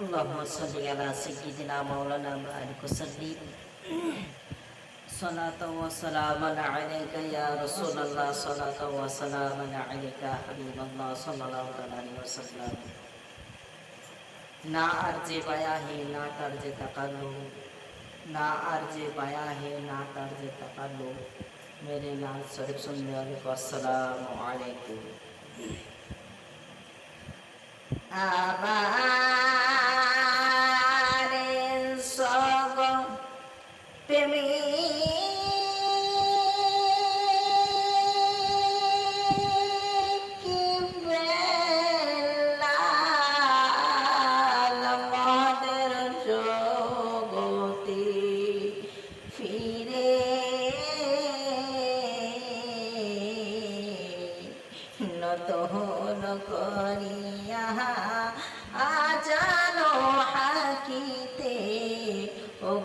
اللهم صل على سيدنا مولانا مالك وسلم صلاة وسلاما عليك يا رسول الله صلاة وسلاما عليك يا حبيب الله صلى الله عليه وسلم না আর যে পায়া হে না তার যে তাকালো না আর যে পায়া হে না তার যে তাকালো মেরে লাল শরীফ সুন্দর আসসালামু আলাইকুম আবা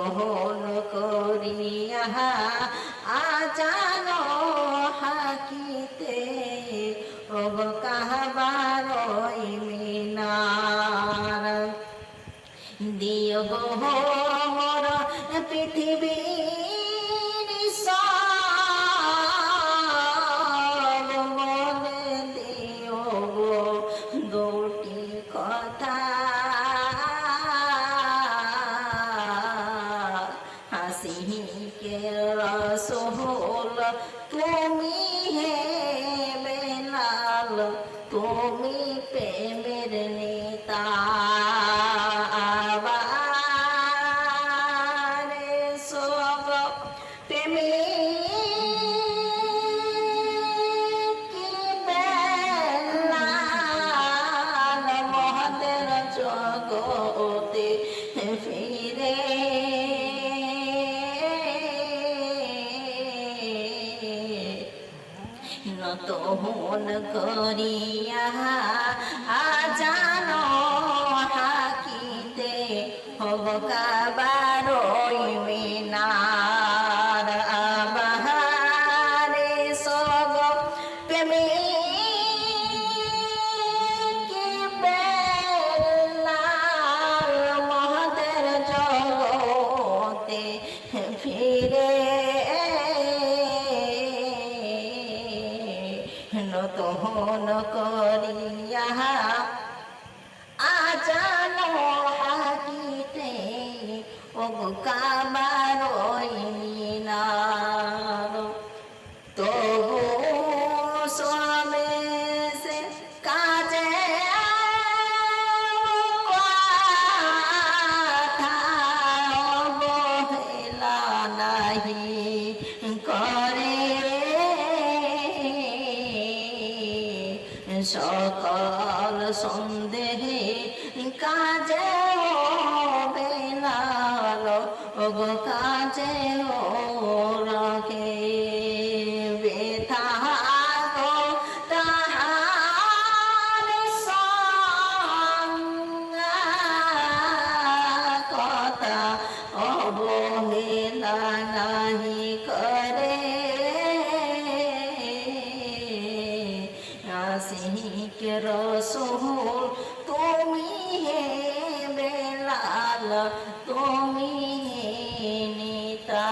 নতন করিয়া আজানো হাকিতে অব কাহবার মিনার। দিও হাসিকে রসোল তুমি হে নতহন করিয়া আজান হাকিতে হব কাবারই মিনার। নতহন করিয়া আজান হাকিতে ও কামার মিনার সকল সন্দেহে কাজে বেলাল গো। কাজে ও আশিক রসুল তুমি হে বেলাল তুমি হে নিতা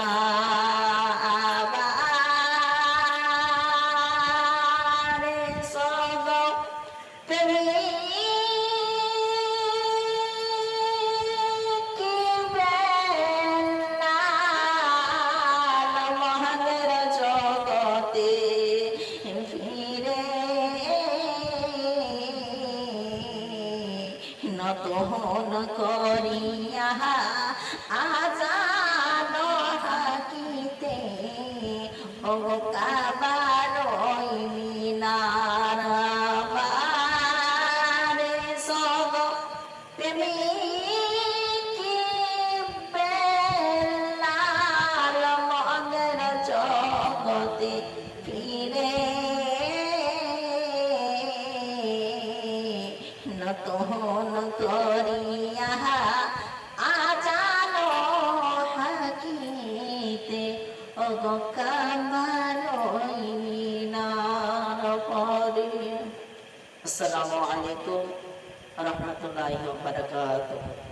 গ্রহণ করিয়া আজান হাকিতে ও কাবার মিনারে সব প্রেমী মনের জগতে ফিরে? নত হন করিয়া আচানো হাকিতে ওগো কামারইনার পরে। আসসালামু আলাইকুম রহমতুল্লাহি ওয়া বারাকাতুহু।